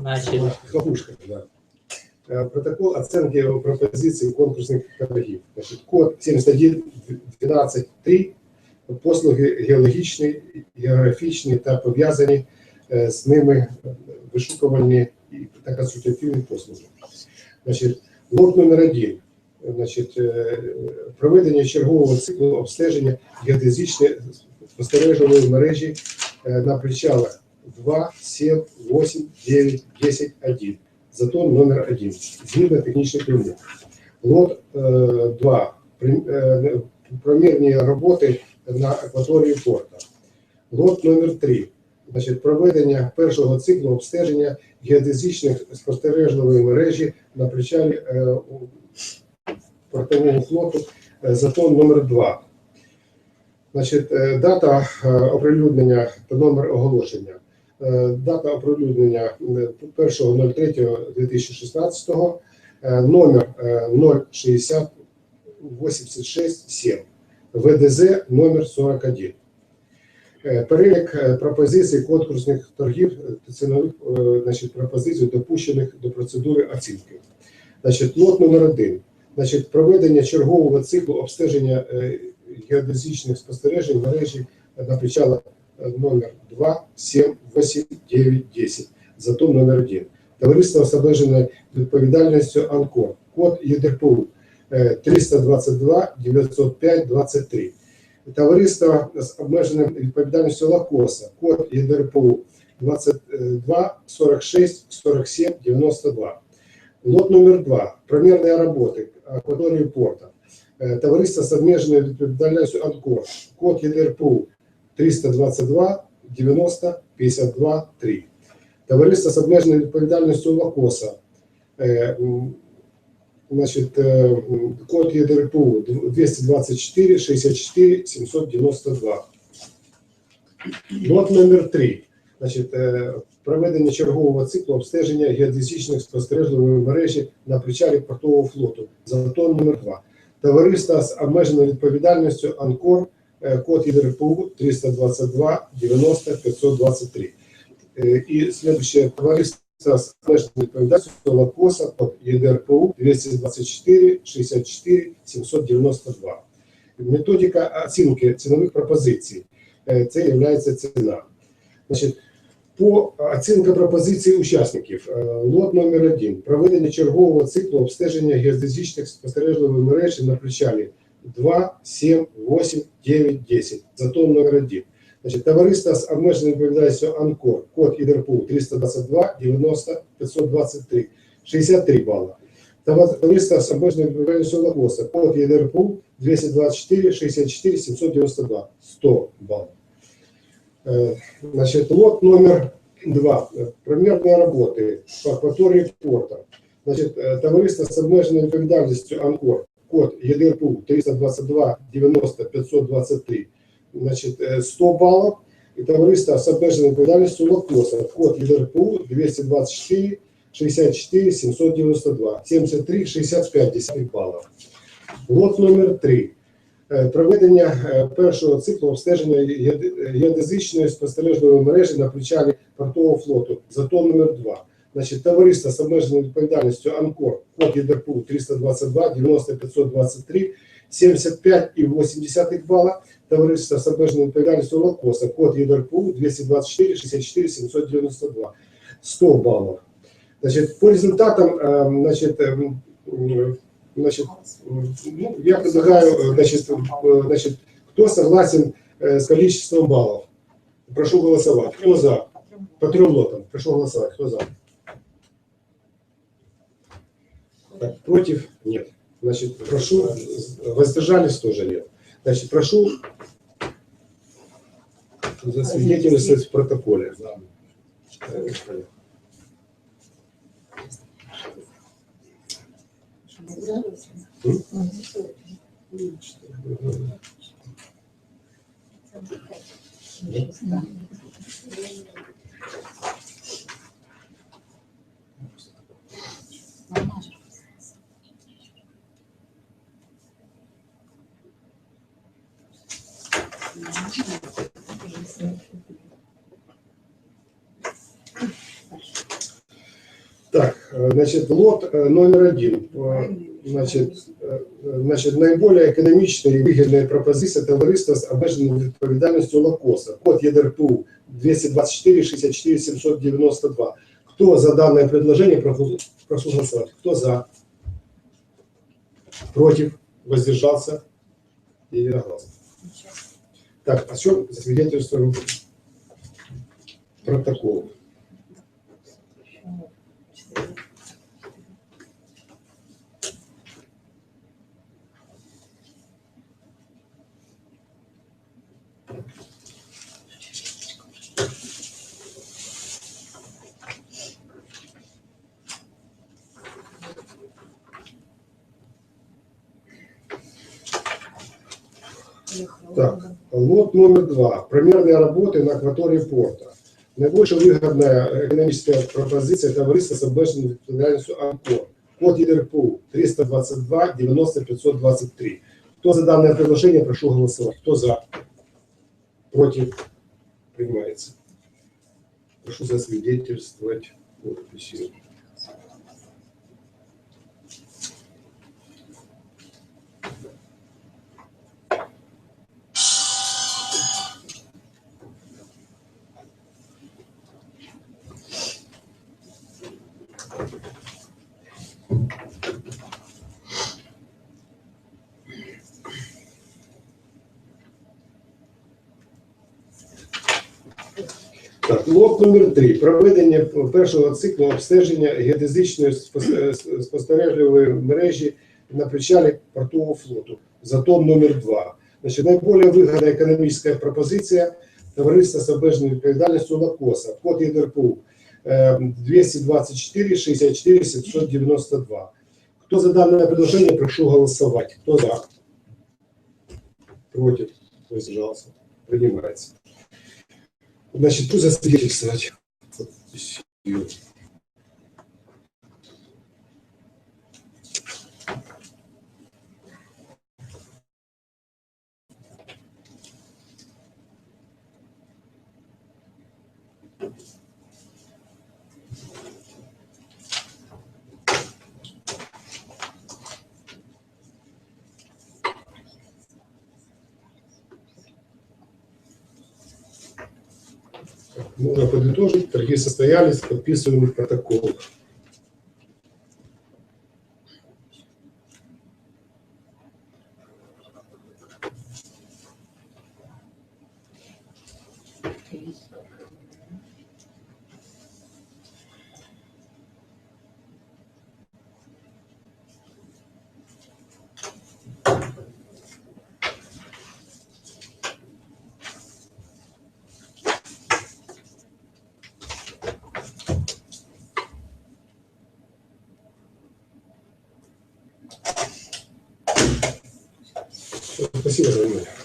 Начали. Да. Е, Протокол оценки пропозицій конкурсних торгів. Значить, код 71.12.3 послуги геологічні, географічні та пов'язані е, з ними вишукувальні та консультативні послуги. Значить, лот номер один. Значить, е, проведення чергового циклу обстеження геодезичної спостережливої мережі на причалах 2, 7, 8, 9, 10, 1. Затон номер 1. Згідно технічних вимог. Лот 2. Промірні роботи на акваторії порта. Лот номер 3. Значить, проведення першого циклу обстеження геодезичних спостережливої мережі на причалі е, портового флоту е, затон номер 2. Значить, е, дата оприлюднення та номер оголошення. Е, Дата оприлюднення е, 1.03.2016, е, номер е, 060 86 7, ВДЗ номер 41. Е, Перелік пропозицій конкурсних торгів та цінових значить, пропозицій, допущених до процедури оцінки. Значить, лот номер 1. Значить, проведення чергового циклу обстеження геодезичних спостережень мережі на причалах номер 2, 7, 8, 9, 10. Затон номер 1. Товариство з обмеженою відповідальністю АНКОР. Код ЄДРПУ е, 322 905 23. Товариство з обмеженою відповідальністю Лакоса. Код ЄДРПУ 22 46 47 92. Лот номер 2. Промерные работы акватории порта. Э, Товариство с обмеженной відповідальністю АНКОР. Код ЄДРПУ 322 90 52 3. Товариство з обмеженою відповідальністю Лакоса. Е, Значить, е, код ЄДРПУ 224 64 792. Лот номер 3. Значить, е, проведення чергового циклу обстеження геодезичних спостережливої мережі на причалі портового флоту. Затон номер 2. Товариство з обмеженою відповідальністю АНКОР, код ЄДРПУ 322 90 523. Е, І слідуще товариство з обмеженою відповідальністю Лакоса, код ЄДРПУ 224 64 792. Методика оцінки цінових пропозицій. Е, Це є ціна. Значить, по оцінка пропозицій учасників. Е, Лот номер 1. Проведення чергового циклу обстеження геодезичних спостережливих мережі на причалі 2, 7, 8, 9, 10. Затон номер 1. Значить, товариство з обмеженою відповідальністю АНКОР, код ІДРПУ 322 90 523, 63 бала. Товариство з обмеженою відповідальністю Лагоса, код ІДРПУ 224 64 792, 100 балів. Э, Значит, лот номер два. Э, Промерные работы по акватории порта. Значит, э, товариство с обмеженою відповідальністю АНКОР, код ЄДРПУ 322 90 523, значит, э, 100 баллов. И товариство с обмеженою відповідальністю Лакоса, код ЄДРПУ 224 64 792, 73 65 десятых баллов. Лот номер 3. Е, Проведення е, першого циклу обстеження геоде- геодезичної спостережливої мережі на причалі портового флоту. Затон номер 2. Значить, товариство з обмеженою відповідальністю АНКОР, код ЄДРПУ 322 90 523, 75,8 бала. Товариство з обмеженою відповідальністю Лакоса, код ЄДРПУ 224 64 792, 100 балів. Значить, по результатам, е, значить, ем, м, значит, ну, я предлагаю, э, значит, э, значит, кто согласен э, с количеством баллов? Прошу голосовать. Кто за? По трем лотам. Прошу голосовать. Кто за? Так, против? Нет. Значит, прошу, воздержались тоже нет. Значит, прошу засвидетельствовать в протоколе. Thank. значит, лот э, номер один. Э, Значить, е, значить, найбільш економічна і вигідна пропозиція товариства з обмеженою відповідальністю Лакоса. Код ЄДРПУ 224 64 792. Кто за данное предложение, прошу прошу голосовать. Кто за? Против? Воздержался? Единогласно. Так, о чем засвидетельствуем протокол? Так. Лот номер два. Примерные работы на акватории порта. Наибольшая выгодная экономическая пропозиция товариства с обмеженою відповідальністю Анкор. Код ЄДРПУ 322 90 523. Кто за данное предложение, прошу голосовать. Кто за? Против? Принимается. Прошу засвидетельствовать подписью. Так, лот номер 3. Проведення першого циклу обстеження геодезичної е, спостережливої мережі на причалі портового флоту. Затон номер 2. Значить, найбільш вигідна економічна пропозиція товариства з обмеженою відповідальністю Лакоса. Код ЄДРПУ е, 224 64 792. Кто за данное предложение, прошу голосовать. Кто за? Против? Воздержался? Принимается. Значит, пусть засвидетельствовать. подписью. Можно подытожить. Торги состоялись, подписываем протокол. 这个多少